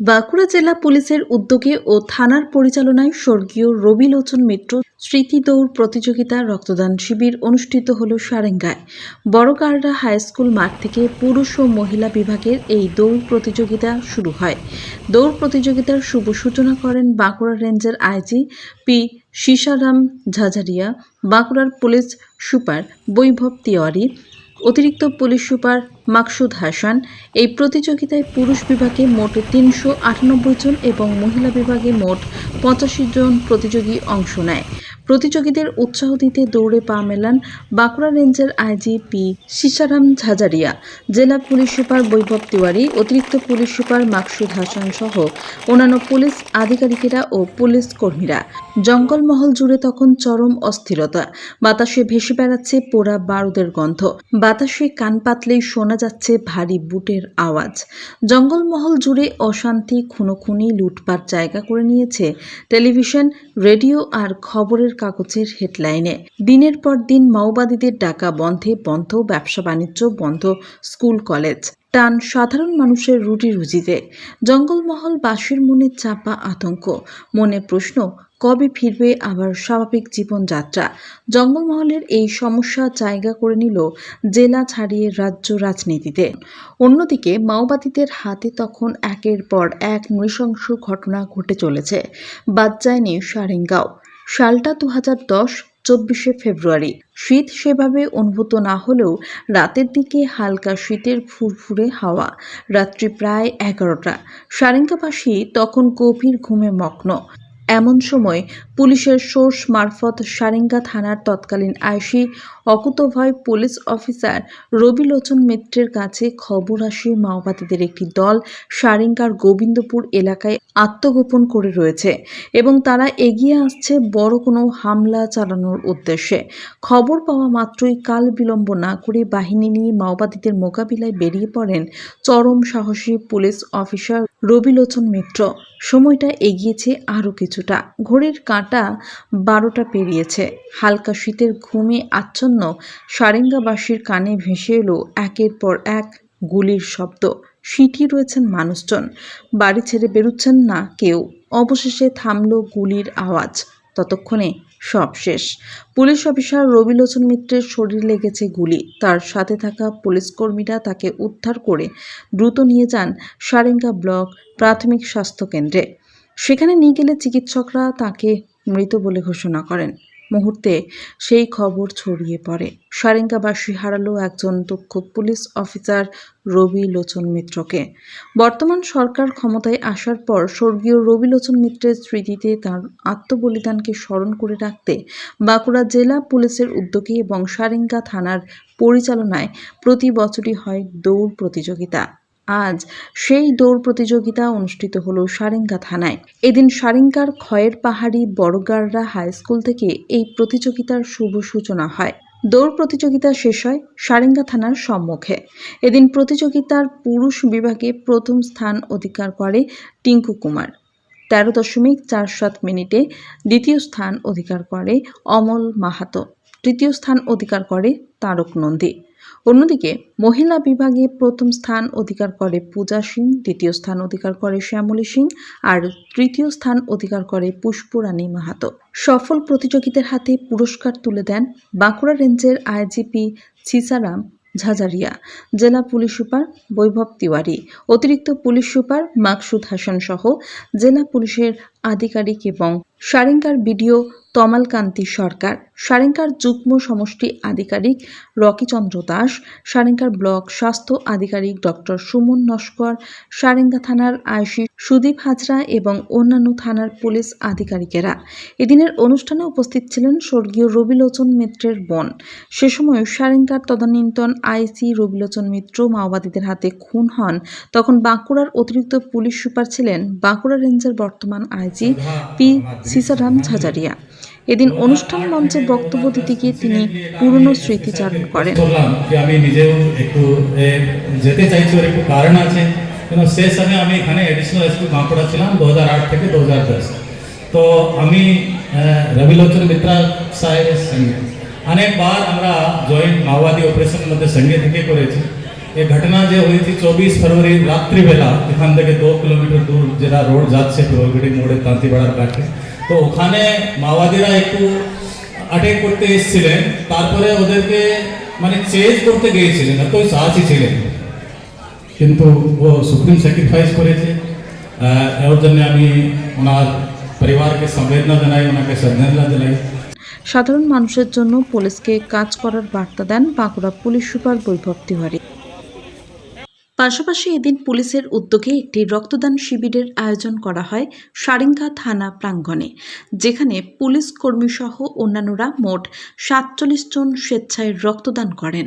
বাঁকুড়া জেলা পুলিশের উদ্যোগে ও থানার পরিচালনায় স্বর্গীয় রবিলোচন মিত্র স্মৃতি দৌড় প্রতিযোগিতা রক্তদান শিবির অনুষ্ঠিত হল সারেঙ্গায়। বড়কাররা হাই স্কুল মাঠ থেকে পুরুষ ও মহিলা বিভাগের এই দৌড় প্রতিযোগিতা শুরু হয়। দৌড় প্রতিযোগিতার শুভ সূচনা করেন বাঁকুড়া রেঞ্জের আইজি পি শিশারাম ঝাঝারিয়া, বাঁকুড়ার পুলিশ সুপার বৈভব তিওয়ারি অতিরিক্ত পুলিশ সুপার মাকসুদ হাসান, এই প্রতিযোগিতায় পুরুষ বিভাগে মোট তিনশো আটানব্বই জন এবং মহিলা বিভাগে মোট পঁচাশি জন প্রতিযোগী অংশ নেয়। প্রতিযোগীদের উৎসাহ দিতে দৌড়ে পা মেলান বাঁকুড়া রেঞ্জের আইজি পি শিশারাম ঝাঝারিয়া, জেলা পুলিশ সুপার বৈভব তিওয়ারি, অতিরিক্ত পুলিশ সুপার মাকসুদ হাসান সহ অন্যান্য পুলিশ আধিকারিকেরা ও পুলিশ কর্মীরা। জঙ্গলমহল জুড়ে তখন চরম অস্থিরতা। বাতাসে ভেসে বেড়াচ্ছে পোড়া বারুদের গন্ধ। বাতাসে কান পাতলেই শোনা যাচ্ছে ভারী বুটের আওয়াজ। জঙ্গলমহল জুড়ে অশান্তি খুনোখুনি লুটপাট জায়গা করে নিয়েছে টেলিভিশন, রেডিও আর খবরের কাগজের হেডলাইনে। দিনের পর দিন মাওবাদীদের ডাকা বন্ধে বন্ধ, ব্যবসা বাণিজ্য বন্ধ, স্কুল, কলেজ। টান সাধারণ মানুষের রুটি রুজিতে। জঙ্গলমহল বাসীর মনে চাপা আতঙ্ক। মনে প্রশ্ন, কবে ফিরবে আবার স্বাভাবিক জীবনযাত্রা? জঙ্গলমহলের এই সমস্যা জায়গা করে নিল জেলা ছাড়িয়ে রাজ্য রাজনীতিতে। অন্যদিকে মাওবাদীদের হাতে তখন একের পর এক নৃশংস ঘটনা ঘটে চলেছে। বাদ যায়নি সারেঙ্গাও। সালটা দু হাজার দশ, চব্বিশে ফেব্রুয়ারি। শীত সেভাবে অনুভূত না হলেও রাতের দিকে হালকা শীতের ফুরফুরে হাওয়া। রাত্রি প্রায় এগারোটা। সারেঙ্গাবাসী তখন গভীর ঘুমে মগ্ন। এমন সময় পুলিশের সোর্স মারফত সারেঙ্গা থানার তৎকালীন আইসি অকুতভয় পুলিশ অফিসার রবিলোচন মিত্রের কাছে খবর আসে মাওবাদীদের একটি দল সারেঙ্গার গোবিন্দপুর এলাকায় আত্মগোপন করে রয়েছে এবং তারা এগিয়ে আসছে বড় কোনো হামলা চালানোর উদ্দেশ্যে। খবর পাওয়া মাত্রই কাল বিলম্ব না করে বাহিনী নিয়ে মাওবাদীদের মোকাবিলায় বেরিয়ে পড়েন চরম সাহসী পুলিশ অফিসার রবিলোচন মিত্র। সময়টা এগিয়েছে আরও কিছুটা। ঘড়ির কাঁটা বারোটা পেরিয়েছে। হালকা শীতের ঘুমে আচ্ছন্ন সারেঙ্গাবাসীর কানে ভেসে এলো একের পর এক গুলির শব্দ। সিঁটি রয়েছেন মানুষজন। বাড়ি ছেড়ে বেরুচ্ছেন না কেউ। অবশেষে থামলো গুলির আওয়াজ। ততক্ষণে সব শেষ। পুলিশ অফিসার রবিলোচন মিত্রের শরীর লেগেছে গুলি। তার সাথে থাকা পুলিশ কর্মীরা তাকে উদ্ধার করে দ্রুত নিয়ে যান সারেঙ্গা ব্লক প্রাথমিক স্বাস্থ্য কেন্দ্রে। সেখানে নিয়ে গেলে চিকিৎসকরা তাকে মৃত বলে ঘোষণা করেন। মুহূর্তে সেই খবর ছড়িয়ে পড়ে। সারেঙ্গাবাসী হারালো একজন দক্ষ পুলিশ অফিসার রবি লোচন মিত্রকে। বর্তমান সরকার ক্ষমতায় আসার পর স্বর্গীয় রবি লোচন মিত্রের স্মৃতিতে তার আত্মবলিদানকে স্মরণ করে রাখতে বাঁকুড়া জেলা পুলিশের উদ্যোগে এবং সারেঙ্গা থানার পরিচালনায় প্রতি বছরই হয় দৌড় প্রতিযোগিতা। আজ সেই দৌড় প্রতিযোগিতা অনুষ্ঠিত হলো সারেঙ্গা থানায়। এদিন সারেঙ্গার খয়ের পাহাড়ি বড়গাররা হাই স্কুল থেকে এই প্রতিযোগিতার শুভ সূচনা হয়। দৌড় প্রতিযোগিতা শেষ হয় সারেঙ্গা থানার সম্মুখে। এদিন প্রতিযোগিতার পুরুষ বিভাগে প্রথম স্থান অধিকার করে টিঙ্কু কুমার। তেরো দশমিক চার সাত মিনিটে দ্বিতীয় স্থান অধিকার করে অমল মাহাতো। তৃতীয় স্থান অধিকার করে তারক নন্দী। অন্যদিকে মহিলা বিভাগে প্রথম স্থান অধিকার করে পূজা সিং, দ্বিতীয় স্থান অধিকার করে শ্যামলী সিং আর তৃতীয় স্থান অধিকার করে পুষ্পরানী মাহাতো। সফল প্রতিযোগীদের হাতে পুরস্কার তুলে দেন বাঁকুড়া রেঞ্জের আইজিপি সিসারাম ঝাঝারিয়া, জেলা পুলিশ সুপার বৈভব তিওয়ারি, অতিরিক্ত পুলিশ সুপার মাকসুদ হাসান সহ জেলা পুলিশের আধিকারিক এবং সারেঙ্গার বিডিও তমালকান্তি সরকার, সারেঙ্গার যুগ্ম সমষ্টি আধিকারিক রকিচন্দ্র দাস, সারেঙ্গার ব্লক স্বাস্থ্য আধিকারিক ডক্টর সুমন নস্কর, সারেঙ্গা থানার আইসি সুদীপ হাজরা এবং অন্যান্য থানার পুলিশ আধিকারিকেরা। এদিনের অনুষ্ঠানে উপস্থিত ছিলেন স্বর্গীয় রবিলোচন মিত্রের বোন। সে সময় সারেঙ্গার তদানীন্তন আইসি রবিলোচন মিত্র মাওবাদীদের হাতে খুন হন। তখন বাঁকুড়ার অতিরিক্ত পুলিশ সুপার ছিলেন বাঁকুড়া রেঞ্জের বর্তমান আইজি পি সিসারাম ঝাঝারিয়া। এদিন অনুষ্ঠান মঞ্চে বক্তব্য দিতে গিয়ে তিনি পুরনো স্মৃতিচারণ করেন। আমি নিজেও একটু যেতে চাইছি, ওর একটু কারণ আছে। কেন সে সময় আমি এখানে এডিশনাল স্কুল বাঁকুড়া ছিলাম, দু হাজার আট থেকে দু হাজার দশ। তো আমি রবিলোচন মিত্রা সাহেবের সঙ্গে। অনেকবার আমরা জয়েন্ট মাওবাদী অপারেশন মধ্যে সঙ্গে থেকে করেছি। এ ঘটনা যে হয়েছে চব্বিশ ফেব্রুয়ারি রাত্রিবেলা, এখান থেকে দু কিলোমিটার দূর, যেটা রোড যাচ্ছে মোড়ের মোড়ে কাছে। তো ওখানে মাওবাদীরা একটু অ্যাটাক করতে এসেছিলেন। তারপরে ওদেরকে মানে চেজ করতে গিয়েছিলেন এতই সাহসী ছিলেন। কিন্তু ও সুপ্রিম স্যাক্রিফাইস করেছে। ওর জন্য আমি ওনার পরিবারকে সংবেদনা জানাই, ওনাকে শ্রদ্ধাঞ্জলি জানাই। সাধারণ মানুষের জন্য পুলিশকে কাজ করার বার্তা দেন বাঁকুড়া পুলিশ সুপার বৈভব তিওয়ারি। পাশাপাশি এদিন পুলিশের উদ্যোগে একটি রক্তদান শিবিরের আয়োজন করা হয় সারেঙ্গা থানা প্রাঙ্গণে, যেখানে পুলিশ কর্মী সহ অন্যান্যরা মোট সাতচল্লিশ জন স্বেচ্ছায় রক্তদান করেন।